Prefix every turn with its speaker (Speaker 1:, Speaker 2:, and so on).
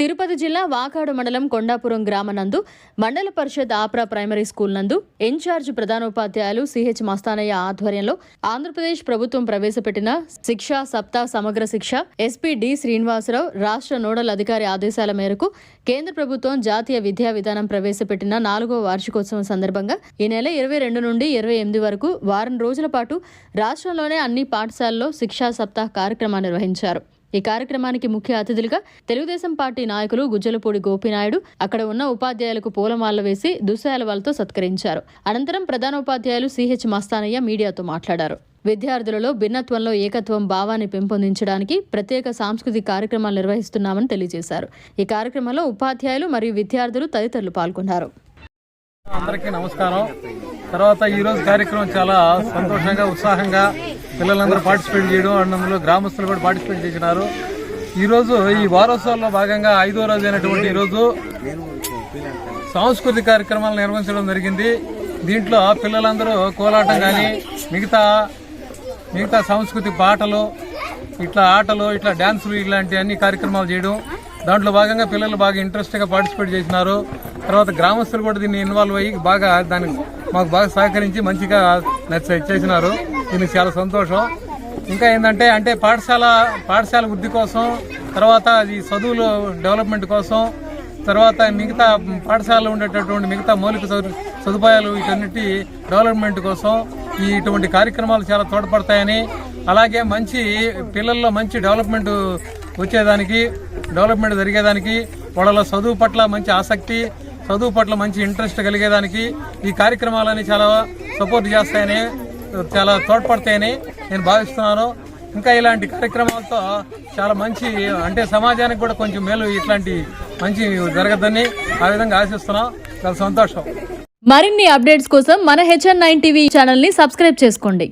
Speaker 1: తిరుపతి జిల్లా వాకాడు మండలం కొండాపురం గ్రామ నందు మండల పరిషత్ ఆప్రా ప్రైమరీ స్కూల్ నందు ఇన్ఛార్జ్ ప్రధానోపాధ్యాయులు సిహెచ్ మస్తానయ్య ఆధ్వర్యంలో ఆంధ్రప్రదేశ్ ప్రభుత్వం ప్రవేశపెట్టిన శిక్షా సప్తా సమగ్ర శిక్ష ఎస్పీ డి శ్రీనివాసరావు రాష్ట్ర నోడల్ అధికారి ఆదేశాల మేరకు కేంద్ర ప్రభుత్వం జాతీయ విద్యా విధానం ప్రవేశపెట్టిన నాలుగో వార్షికోత్సవం సందర్భంగా ఈ నెల ఇరవై రెండు నుండి ఇరవై ఎనిమిది వరకు వారం రోజుల పాటు రాష్ట్రంలోనే అన్ని పాఠశాలల్లో శిక్షా సప్తాహ్ కార్యక్రమాన్ని నిర్వహించారు. ఈ కార్యక్రమానికి ముఖ్య అతిథులుగా తెలుగుదేశం పార్టీ నాయకులు గుజ్జలపూడి గోపినాయుడు అక్కడ ఉన్న ఉపాధ్యాయులకు పూలమాల వేసి దుశ్శాలవాలతో సత్కరించారు. అనంతరం ప్రధానోపాధ్యాయులు సిహెచ్ మస్తానయ్య మీడియాతో మాట్లాడారు. విద్యార్థులలో భిన్నత్వంలో ఏకత్వం భావాన్ని పెంపొందించడానికి ప్రత్యేక సాంస్కృతిక కార్యక్రమాలు నిర్వహిస్తున్నామని తెలియజేశారు. ఈ కార్యక్రమంలో ఉపాధ్యాయులు మరియు విద్యార్థులు తదితరులు పాల్గొన్నారు.
Speaker 2: అందరికీ నమస్కారం. తర్వాత ఈ రోజు కార్యక్రమం చాలా సంతోషంగా ఉత్సాహంగా పిల్లలందరూ పార్టిసిపేట్ చేయడం అండ్ అందులో గ్రామస్తులు కూడా పార్టిసిపేట్ చేసినారు. ఈరోజు ఈ వారోత్సవాల్లో భాగంగా ఐదో రోజు అయినటువంటి ఈరోజు సాంస్కృతిక కార్యక్రమాలు నిర్వహించడం జరిగింది. దీంట్లో పిల్లలందరూ కోలాటం కానీ మిగతా మిగతా సాంస్కృతిక పాటలు ఇట్లా ఆటలు ఇట్లా డ్యాన్సులు ఇలాంటి అన్ని కార్యక్రమాలు చేయడం. దాంట్లో భాగంగా పిల్లలు బాగా ఇంట్రెస్ట్గా పార్టిసిపేట్ చేసినారు. తర్వాత గ్రామస్తులు కూడా దీన్ని ఇన్వాల్వ్ అయ్యి బాగా దానికి మాకు బాగా సహకరించి మంచిగా నచ్చ చేసినారు. దీనికి చాలా సంతోషం. ఇంకా ఏంటంటే అంటే పాఠశాల పాఠశాల వృద్ధి కోసం తర్వాత ఈ చదువులు డెవలప్మెంట్ కోసం తర్వాత మిగతా పాఠశాలలో ఉండేటటువంటి మిగతా మౌలిక సదుపాయాలు వీటన్నిటి డెవలప్మెంట్ కోసం ఈ ఇటువంటి కార్యక్రమాలు చాలా తోడ్పడతాయని అలాగే మంచి పిల్లల్లో మంచి డెవలప్మెంట్ వచ్చేదానికి డెవలప్మెంట్ జరిగేదానికి వాళ్ళలో చదువు పట్ల మంచి ఆసక్తి చదువు పట్ల మంచి ఇంట్రెస్ట్ కలిగేదానికి ఈ కార్యక్రమాలని చాలా సపోర్ట్ చేస్తాయని చాలా తోడ్పడతాయని నేను భావిస్తున్నాను. ఇంకా ఇలాంటి కార్యక్రమాలతో చాలా మంచి అంటే సమాజానికి కూడా కొంచెం మేలు ఇట్లాంటి మంచి జరగద్దని ఆ విధంగా ఆశిస్తున్నాం. చాలా సంతోషం.
Speaker 1: మరిన్ని అప్డేట్స్ కోసం మన హెచ్ఎన్ నైన్ టీవీ ఛానల్ని సబ్స్క్రైబ్ చేసుకోండి.